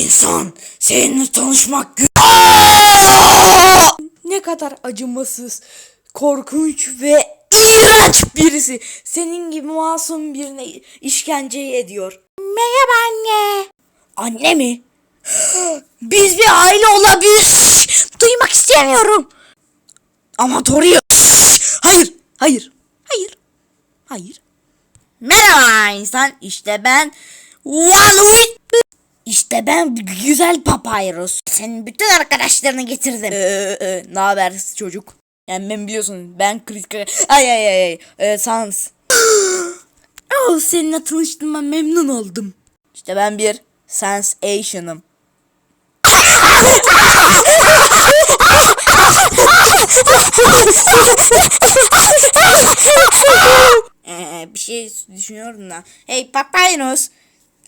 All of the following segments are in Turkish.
İnsan seninle tanışmak gü- Ne kadar acımasız, korkunç ve iğrenç birisi. Senin gibi masum birine işkence ediyor. Merhaba anne. Anne mi? Biz bir aile olabilir. Şşş! Duymak istemiyorum. Ama Torio. Şşş! Hayır, hayır, hayır, hayır. Merhaba insan. İşte ben One İşte ben güzel papyrus. Senin bütün arkadaşlarını getirdim. Ee, e, ne haber çocuk? Yani ben biliyorsun ben kritik ay ay ay ay ee, sans. oh, seninle tanıştığıma memnun oldum. İşte ben bir sensation'ım. Ee, bir şey düşünüyorum da. Hey Papyrus.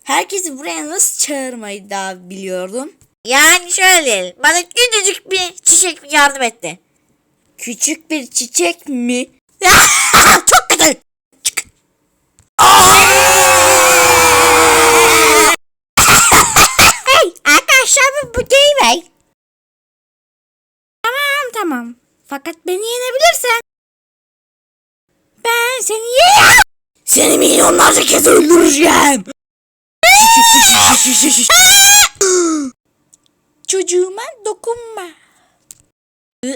Herkesi buraya nasıl çağırmayı daha biliyordum. Yani şöyle bana küçücük bir çiçek yardım etti. Küçük bir çiçek mi? Çok hey arkadaşlar bu, bu değil mi? Tamam tamam. Fakat beni yenebilirsen ben seni yerim. Seni milyonlarca kez öldüreceğim. Çocuğuma dokunma.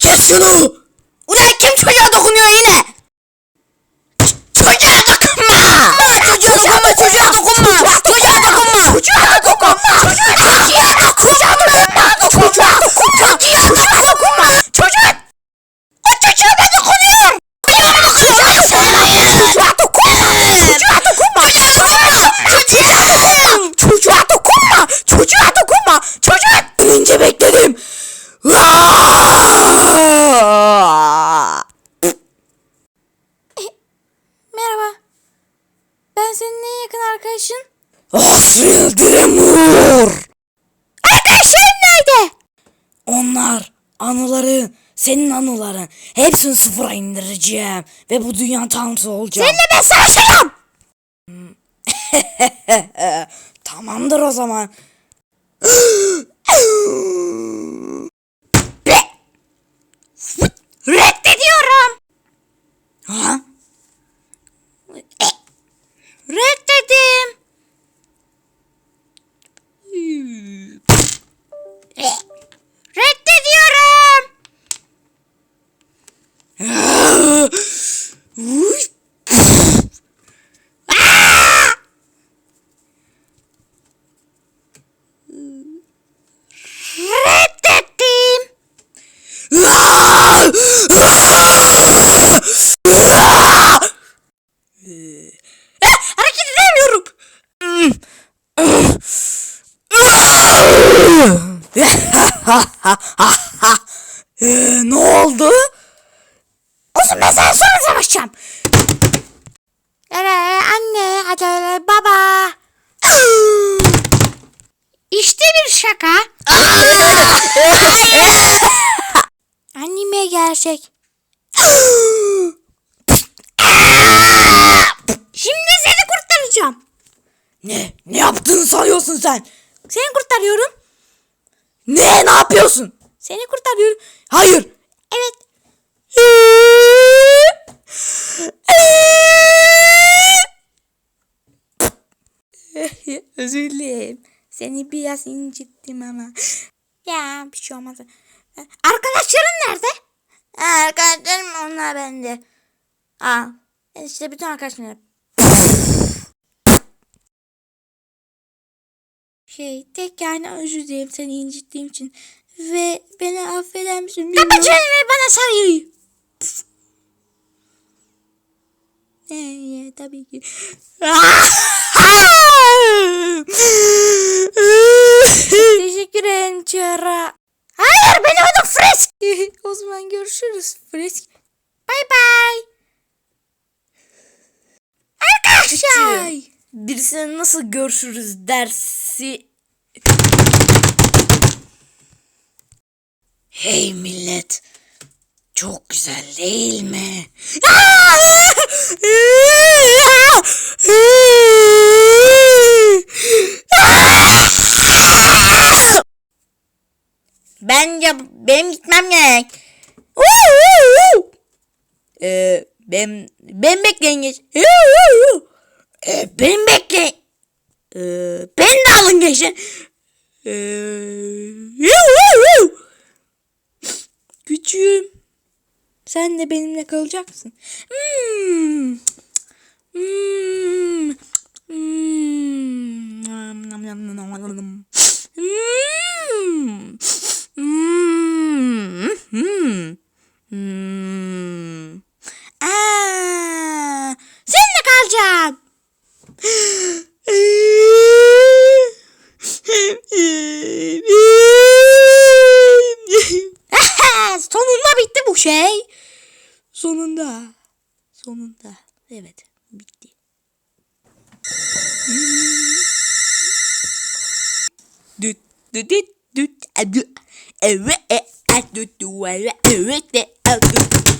Kes şunu. Ulan kim çocuğa dokunuyor yine? Çocuğa dokunma. Çocuğa dokunma, çocuğa dokunma. Çocuğa dokunma. Çocuğa dokunma. Çocuğa dokunma. Çocuğa dokunma. Çocuğa dokunma. Çocuğa dokunma. Çocuğa o çocuğa ben dokunuyorum. Çocuğa dokunuyorum. Çocuğa dokunma. Çocuğa dokunma. Çocuğa dokunma. Çocuğa dokunma. Çocuğa dokunma. Çocuğa Önce bekledim. Merhaba. Ben senin en yakın arkadaşın. Asıl Dremur. Arkadaşlarım nerede? Onlar anıların, senin anıların hepsini sıfıra indireceğim ve bu dünya tanrısı olacağım. Seninle ben savaşacağım. Tamamdır o zaman. Reddediyorum. Ha? Ee, ne oldu? Olsun ben sana sonra savaşacağım. Anne, hadi baba. İşte bir şaka. Anneme gerçek. Şimdi seni kurtaracağım. Ne? Ne yaptığını sanıyorsun sen? Seni kurtarıyorum. Ne? Ne yapıyorsun? Seni kurtarıyorum. Hayır. Evet. Özür dilerim. Seni biraz incittim ama. Ya bir şey olmaz. Arkadaşların nerede? Arkadaşlarım onlar bende. Aa, işte bütün arkadaşlarım. Şey tek yani özür dilerim seni incittiğim için. Ve beni affeder misin? Kapa çeneni bana sarıyı. Ee, tabii ki. Teşekkür ederim Çara. Hayır benim adım Fresk. o zaman görüşürüz. Fresk. Bay bay. Arkadaşlar birisine nasıl görüşürüz dersi. Hey millet. Çok güzel değil mi? Ben ya benim gitmem gerek. Ee, ben ben bekleyin geç. Ee, beni bekle. Ee, ben de alın geçin. Ee, Küçüğüm. Sen de benimle kalacaksın. Hmm. Hmm. Nom nom nom nom nom nom. Hmm. Hmm. Hmm. Hmm. Aa, seninle kalacağım. Sonunda bitti bu şey. Sonunda. Sonunda. Evet bitti. Düt düt düt düt. Evet, evet, evet, evet, düt.